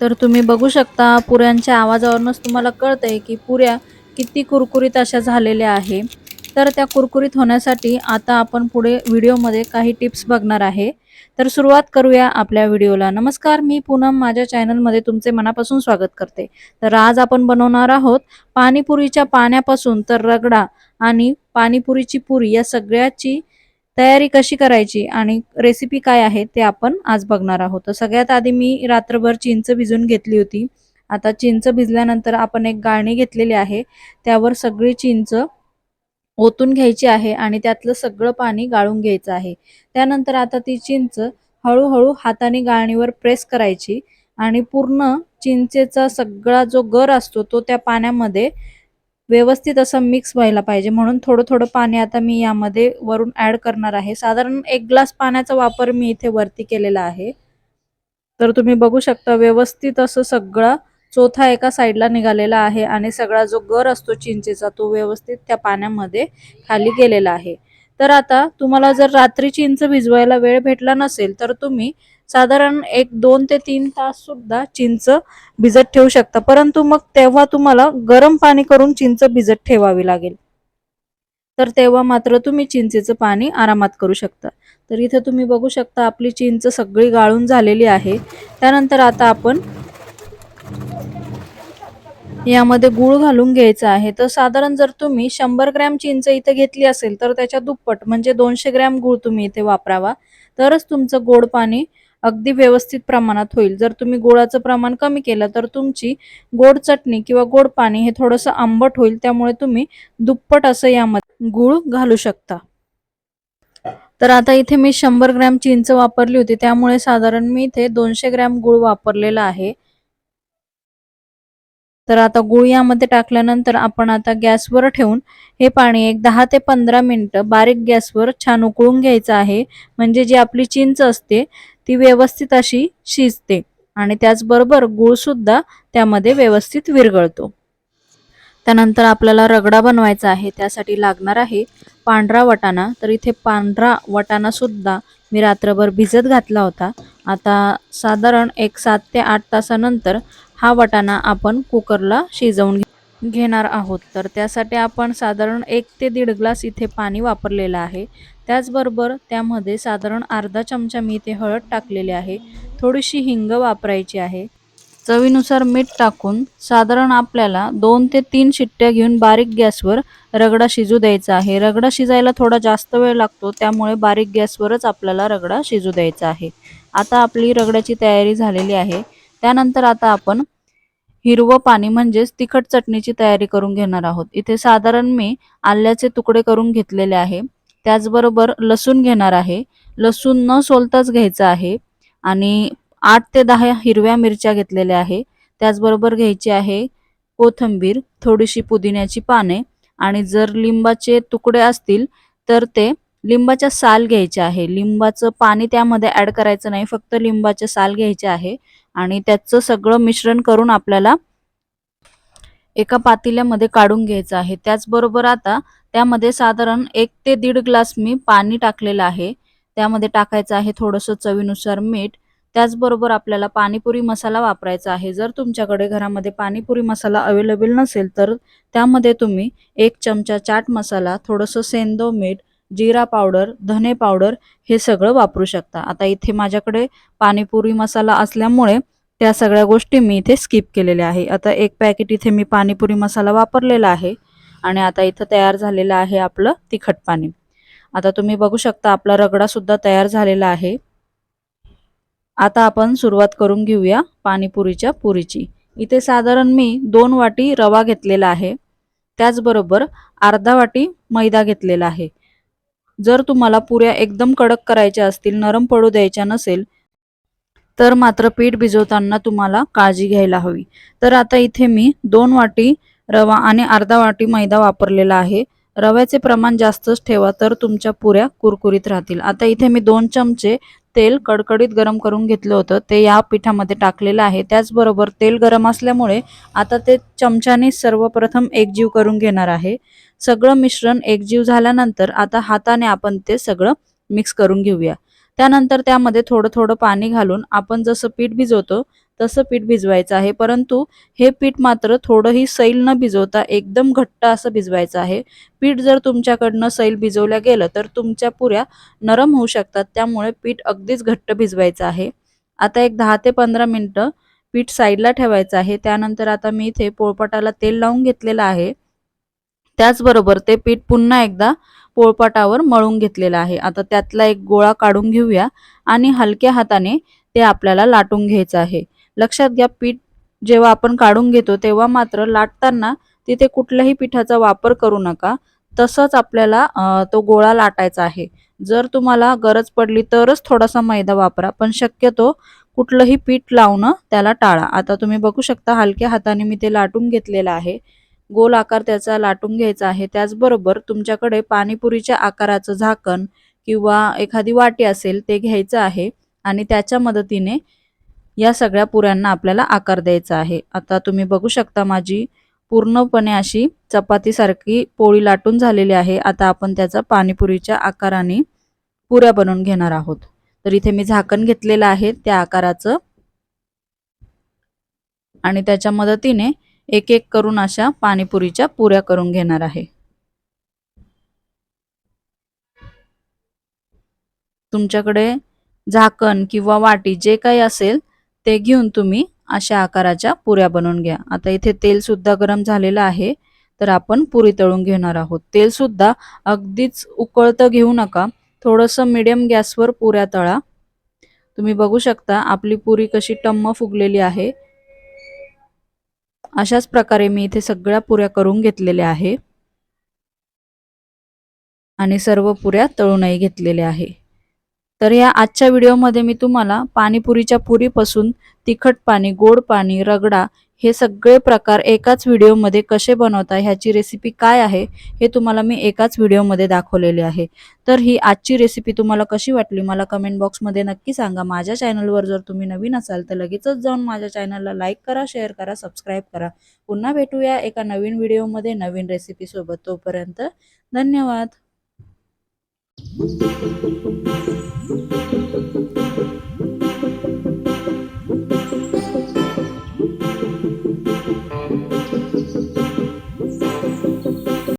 तर तुम्ही बघू शकता पुऱ्यांच्या आवाजावरूनच तुम्हाला कळतंय की पुऱ्या किती कुरकुरीत अशा झालेल्या आहे. तर त्या कुरकुरीत होण्यासाठी आता आपण पुढे व्हिडिओमध्ये काही टिप्स बघणार आहे. तर सुरुवात करूया आपल्या व्हिडिओला. नमस्कार मी पूनम. माझ्या चॅनलमध्ये तुमचे मनापासून स्वागत करते. तर आज आपण बनवणार आहोत पाणीपुरीच्या पाण्यापासून तर रगडा आणि पाणीपुरीची पुरी या सगळ्याची तयारी कशी करायची आणि रेसिपी काय आहे ते आपण आज बघणार आहोत. तर सगळ्यात आधी मी रात्रभर चिंच भिजून घेतली होती. आता चिंच भिजल्यानंतर आपण एक गाळणी घेतलेली आहे. त्यावर सगळी चिंच ओतून घ्यायची आहे आणि त्यातलं सगळं पाणी गाळून घ्यायचं आहे. त्यानंतर आता ती चिंच हळूहळू हाताने गाळणीवर प्रेस करायची आणि पूर्ण चिंचेचा सगळा जो गर असतो तो त्या पाण्यामध्ये व्यवस्थित असं मिक्स व्हायला पाहिजे. म्हणून थोडं थोडं पाणी आता मी यामध्ये वरून ऍड करणार आहे. साधारण एक ग्लास पाण्याचा वापर मी इथे वरती केलेला आहे. तर तुम्ही बघू शकता व्यवस्थित असं सगळा चोथा एका साईडला निघालेला आहे आणि सगळा जो गर असतो चिंचेचा तो व्यवस्थित त्या पाण्यामध्ये खाली गेलेला आहे. तर आता तुम्हाला जर रात्री चिंच भिजवायला वेळ भेटला नसेल तर तुम्ही साधारण एक दोन ते तीन तास सुद्धा चिंच भिजत ठेवू शकता. परंतु मग तेव्हा तुम्हाला गरम पाणी करून चिंच भिजत ठेवावी लागेल. तर तेव्हा मात्र तुम्ही चिंचेचं पाणी आरामात करू शकता. तर इथे तुम्ही बघू शकता आपली चिंच सगळी गाळून झालेली आहे. त्यानंतर आता आपण यामध्ये गूळ घालून घ्यायचा आहे. तर साधारण जर तुम्ही शंभर ग्रॅम चिंच इथे घेतली असेल तर त्याच्या दुप्पट म्हणजे दोनशे ग्रॅम गूळ तुम्ही इथे वापरावा. तरच तुमचं गोड पाणी अगदी व्यवस्थित प्रमाणात होईल. जर तुम्ही गोडाचं प्रमाण कमी केलं तर तुमची गोड चटणी किंवा गोड पाणी हे थोडंसं आंबट होईल. त्यामुळे तुम्ही दुप्पट असं यामध्ये गूळ घालू शकता. तर आता इथे मी शंभर ग्रॅम चिंच वापरली होती. त्यामुळे साधारण मी इथे दोनशे ग्रॅम गूळ वापरलेला आहे. तर आता गुळ यामध्ये टाकल्यानंतर आपण आता गॅसवर ठेवून हे पाणी एक दहा ते पंधरा मिनटं बारीक गॅसवर छान उकळून घ्यायचं आहे. म्हणजे जी आपली चिंच असते ती व्यवस्थित अशी शिजते आणि त्याचबरोबर गूळ सुद्धा त्यामध्ये व्यवस्थित विरघळतो. त्यानंतर आपल्याला रगडा बनवायचा आहे त्यासाठी लागणार आहे पांढरा वटाणा. तर इथे पांढरा वटाणा सुद्धा मी रात्रभर भिजत घातला होता. आता साधारण एक सात ते आठ तासानंतर हा वटाणा आपण कुकरला शिजवून घेणार आहोत. तर त्यासाठी आपण साधारण एक ते दीड ग्लास इथे पाणी वापरलेलं आहे. त्याचबरोबर त्यामध्ये साधारण अर्धा चमचा मी इथे हळद टाकलेली आहे. थोडीशी हिंग वापरायची आहे. चवीनुसार मीठ टाकून साधारण आपल्याला दोन ते तीन शिट्ट्या घेऊन बारीक गॅसवर रगडा शिजू द्यायचा आहे. रगडा शिजायला थोडा जास्त वेळ लागतो त्यामुळे बारीक गॅसवरच आपल्याला रगडा शिजू द्यायचा आहे. आता आपली रगड्याची तयारी झालेली आहे. त्यानंतर आता आपण हिरवं पाणी म्हणजेच तिखट चटणीची तयारी करून घेणार आहोत. इथे साधारण मी आल्याचे तुकडे करून घेतलेले आहे. त्याचबरोबर लसूण घेणार आहे. लसूण न सोलताच घ्यायचं आहे आणि आठ ते दहा हिरव्या मिरच्या घेतलेल्या आहे. त्याचबरोबर घ्यायची आहे कोथिंबीर थोडीशी पुदिन्याची पाने आणि जर लिंबाचे तुकडे असतील तर ते लिंबाच्या साल घ्यायचे आहे. लिंबाचं पाणी त्यामध्ये ॲड करायचं नाही. फक्त लिंबाचे साल घ्यायचे आहे. आणि त्याचं सगळं मिश्रण करून आपल्याला एका पातेल्यामध्ये काढून घ्यायचं आहे. त्याचबरोबर आता त्यामध्ये साधारण एक ते दीड ग्लास मी पाणी टाकलेलं आहे. त्यामध्ये टाकायचं आहे थोडंसं चवीनुसार मीठ. त्याचबरोबर आपल्याला पाणीपुरी मसाला वापरायचा आहे. जर तुमच्याकडे घरामध्ये पाणीपुरी मसाला अवेलेबल नसेल तर त्यामध्ये तुम्ही एक चमचा चाट मसाला थोडंसं सेंदो मीठ जिरा पावडर धने पावडर हे सगळं वापरू शकता. आता इथे माझ्याकडे पाणीपुरी मसाला असल्यामुळे त्या सगळ्या गोष्टी मी इथे स्किप केलेल्या आहे. आता एक पॅकेट इथे मी पाणीपुरी मसाला वापरलेला आहे आणि आता इथं तयार झालेलं आहे आपलं तिखट पाणी. आता तुम्ही बघू शकता आपला रगडासुद्धा तयार झालेला आहे. आता आपण सुरुवात करून घेऊया पाणीपुरीच्या पुरीची. इथे साधारण मी दोन वाटी रवा घेतलेला आहे. त्याचबरोबर अर्धा वाटी मैदा घेतलेला आहे. जर तुम्हाला पुऱ्या एकदम कडक करायच्या असतील नरम पडू द्यायच्या नसेल तर मात्र पीठ भिजवताना तुम्हाला काळजी घ्यायला हवी. तर आता इथे मी दोन वाटी रवा आणि अर्धा वाटी मैदा वापरलेला आहे. रव्याचे प्रमाण जास्तच ठेवा तर तुमच्या पुऱ्या कुरकुरीत राहतील. आता इथे मी दोन चमचे तेल कडकडीत गरम करून घेतलं होतं. ते या पिठामध्ये टाकलेलं आहे. त्याचबरोबर तेल गरम असल्यामुळे आता ते चमच्याने सर्वप्रथम एकजीव करून घेणार आहे. सगळं मिश्रण एकजीव झाल्यानंतर आता हाताने आपण ते सगळं मिक्स करून घेऊया. त्यानंतर त्यामध्ये थोडं थोडं पाणी घालून आपण जसं पीठ भिजवतो तसं पीठ भिजवायचं आहे. परंतु हे पीठ मात्र थोडंही सैल न भिजवता एकदम घट्ट असं भिजवायचं आहे. पीठ जर तुमच्याकडनं सैल भिजवल्या गेलं तर तुमच्या पुऱ्या नरम होऊ शकतात. त्यामुळे पीठ अगदीच घट्ट भिजवायचं आहे. आता एक दहा ते पंधरा मिनटं पीठ साईडला ठेवायचं आहे. त्यानंतर आता मी इथे पोळपाटाला तेल लावून घेतलेलं आहे. त्याचबरोबर ते पीठ पुन्हा एकदा पोळपाटावर मळून घेतलेलं आहे. आता त्यातला एक गोळा काढून घेऊया आणि हलक्या हाताने ते आपल्याला लाटून घ्यायचं आहे. लक्षात घ्या पीठ जेव्हा आपण काढून घेतो तेव्हा मात्र लाटताना तिथे कुठल्याही पिठाचा वापर करू नका. तसंच आपल्याला तो गोळा लाटायचा आहे. जर तुम्हाला गरज पडली तरच थोडासा मैदा वापरा पण शक्यतो कुठलंही पीठ लावणं त्याला टाळा. आता तुम्ही बघू शकता हलक्या हाताने मी ते लाटून घेतलेलं आहे. गोल आकार त्याचा लाटून घ्यायचा आहे. त्याचबरोबर तुमच्याकडे पाणीपुरीच्या आकाराचं झाकण किंवा एखादी वाटी असेल ते घ्यायचं आहे आणि त्याच्या मदतीने या सगळ्या पुऱ्यांना आपल्याला आकार द्यायचा आहे. आता तुम्ही बघू शकता माझी पूर्णपणे अशी चपातीसारखी पोळी लाटून झालेली आहे. आता आपण त्याचा पाणीपुरीच्या आकाराने पुऱ्या बनवून घेणार आहोत. तर इथे मी झाकण घेतलेलं आहे त्या आकाराचं. आणि त्याच्या मदतीने एक एक करून अशा पाणीपुरीच्या पुऱ्या करून घेणार आहे. तुमच्याकडे झाकण किंवा वाटी जे काही असेल ते घेऊन तुम्ही अशा आकाराच्या पुऱ्या बनवून घ्या. आता इथे तेलसुद्धा गरम झालेलं आहे तर आपण पुरी तळून घेणार आहोत. तेलसुद्धा अगदीच उकळतं घेऊ नका. थोडंसं मिडियम गॅसवर पुऱ्या तळा. तुम्ही बघू शकता आपली पुरी कशी टम्म फुगलेली आहे. अशाच प्रकारे मी इथे सगळ्या पुऱ्या करून घेतलेल्या आहे. आणि सर्व पुऱ्या तळूनही घेतलेल्या आहे. तर या आजच्या व्हिडिओमध्ये मी तुम्हाला पाणीपुरीच्या पुरीपासून तिखट पाणी गोड पाणी रगडा हे सगळे प्रकार एकाच व्हिडिओमध्ये कसे बनवता ह्याची रेसिपी काय आहे हे तुम्हाला मी एकाच व्हिडिओमध्ये दाखवलेले आहे. तर ही आजची रेसिपी तुम्हाला कशी वाटली मला कमेंट बॉक्समध्ये नक्की सांगा. माझ्या चॅनलवर जर तुम्ही नवीन असाल तर लगेचच जाऊन माझ्या चॅनलला लाईक करा शेअर करा सबस्क्राईब करा. पुन्हा भेटूया एका नवीन व्हिडिओमध्ये नवीन रेसिपीसोबत तोपर्यंत धन्यवाद. Thank you.